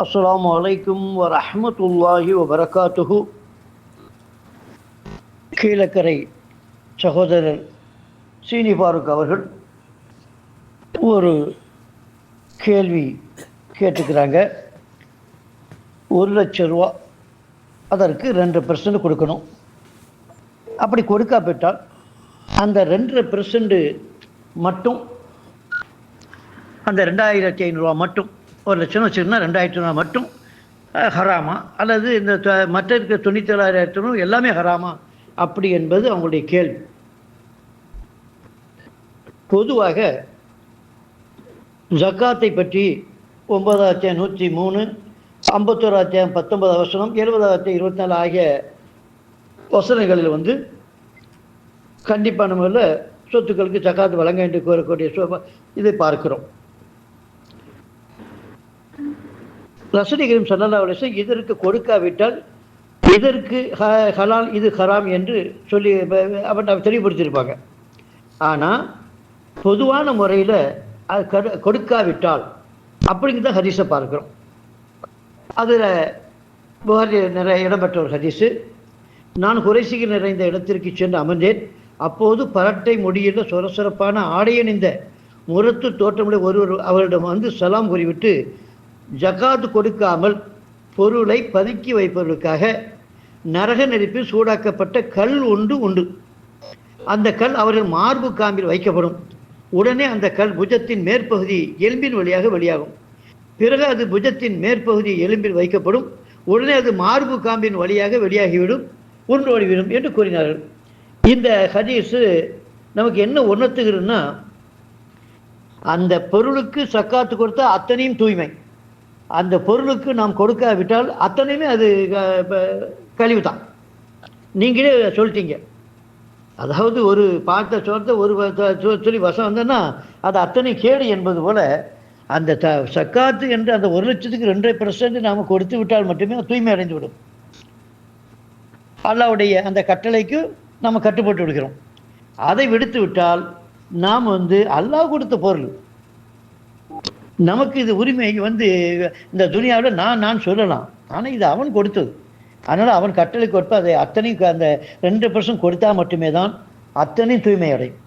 அஸ்ஸலாமு அலைக்கும் வரமத்துல்லாஹி வபரகாத்துஹு. கீழக்கரை சகோதரர் சீனி ஃபாரூக் அவர்கள் ஒரு கேள்வி கேட்டுக்கிறாங்க. ஒரு லட்ச ரூபா அதற்கு ரெண்டு பெர்சன்ட் கொடுக்கணும். அப்படி கொடுக்காவிட்டால் அந்த ரெண்டரை பெர்சன்ட் மட்டும் அந்த ரெண்டாயிரத்தி ஐநூறுரூவா மட்டும் ஒரு லட்சம் வச்சுருந்தா ரெண்டாயிரத்தி ஐநூறுவா மட்டும். ஹராமா. அல்லது இந்த த- மற்ற இருக்க தொண்ணூத்தேழாயிரத்தி எல்லாமே ஹராமா. அப்படி என்பது அவங்களுடைய கேள்வி. பொதுவாக ஜக்காத்தை பற்றி ஒன்பதாயிரத்தி நூற்றி மூணு ஐம்பத்தோராயிரத்தி பத்தொன்பது வசனம் எழுபதாயிரத்தி இருபத்தி நாலு ஆகிய வசனங்களில் வந்து கண்டிப்பான முறையில் சொத்துக்களுக்கு ஜக்காத்து வழங்க என்று கோரக்கூடிய சொ- இதை பார்க்கிறோம். ரசூல் கரீம் ஸல்லல்லாஹு இதற்கு கொடுக்காவிட்டால் இதற்கு ஹ- ஹலால் இது ஹராம் என்று சொல்லி அவன் தெளிவுபடுத்தியிருப்பாங்க. ஆனால் பொதுவான முறையில் அது கடு- கொடுக்காவிட்டால் அப்படிங்கிறத ஹதீஸை பார்க்குறோம். அதில் புகாரி நிறைய இடம்பெற்ற ஒரு ஹதீஸு. நான் குறைசிகள் நிறைந்த இடத்திற்கு சென்று அமர்ந்தேன். அப்போது பரட்டை முடியில் சொரசொரப்பான ஆடையணிந்த முரத்து தோற்றமுடைய ஒருவர் அவரிடம் வந்து சலாம் கூறிவிட்டு ஜகாத் கொடுக்காமல் பொருளை பதுக்கி வைப்பதற்காக நரக நெருப்பில் சூடாக்கப்பட்ட கல் ஒன்று உண்டு. அந்த கல் அவர்கள் மார்பு காம்பில் வைக்கப்படும். உடனே அந்த கல் புஜத்தின் மேற்பகுதி எலும்பின் வழியாக வெளியாகும். பிறகு அது புஜத்தின் மேற்பகுதி எலும்பில் வைக்கப்படும். உடனே அது மார்பு காம்பின் வழியாக வெளியாகிவிடும் உருண்டு என்று கூறினார்கள். இந்த ஹதீஸு நமக்கு என்ன உணர்த்துகிறதுன்னா அந்த பொருளுக்கு சக்காத்து கொடுத்தா அத்தனையும் தூய்மை. அந்த பொருளுக்கு நாம் கொடுக்காவிட்டால் அத்தனையுமே அது கழிவு தான் நீங்களே சொல்லிட்டீங்க. அதாவது ஒரு பார்த்த சோர்த்த ஒரு சொல்லி வசம் வந்தோன்னா அது அத்தனை கேடு என்பது போல அந்த த சக்காத்து என்று அந்த ஒரு லட்சத்துக்கு ரெண்டரை பர்சன்ட் நாம் கொடுத்து விட்டால் மட்டுமே தூய்மை அடைந்து விடும். அல்லாவுடைய அந்த கட்டளைக்கு நம்ம கட்டுப்பட்டு விடுகிறோம். அதை விடுத்து விட்டால் நாம் வந்து அல்லாஹ் கொடுத்த பொருள். நமக்கு இது உரிமை. வந்து இந்த துனியாவில் நான் நான் சொல்லலாம். ஆனால் இது அவன் கொடுத்தது. அதனால் அவன் கட்டளை கொடுப்ப அதை அத்தனையும் அந்த ரெண்டு பர்சன்ட் கொடுத்தா மட்டுமே தான் அத்தனையும் தூய்மை அடையும்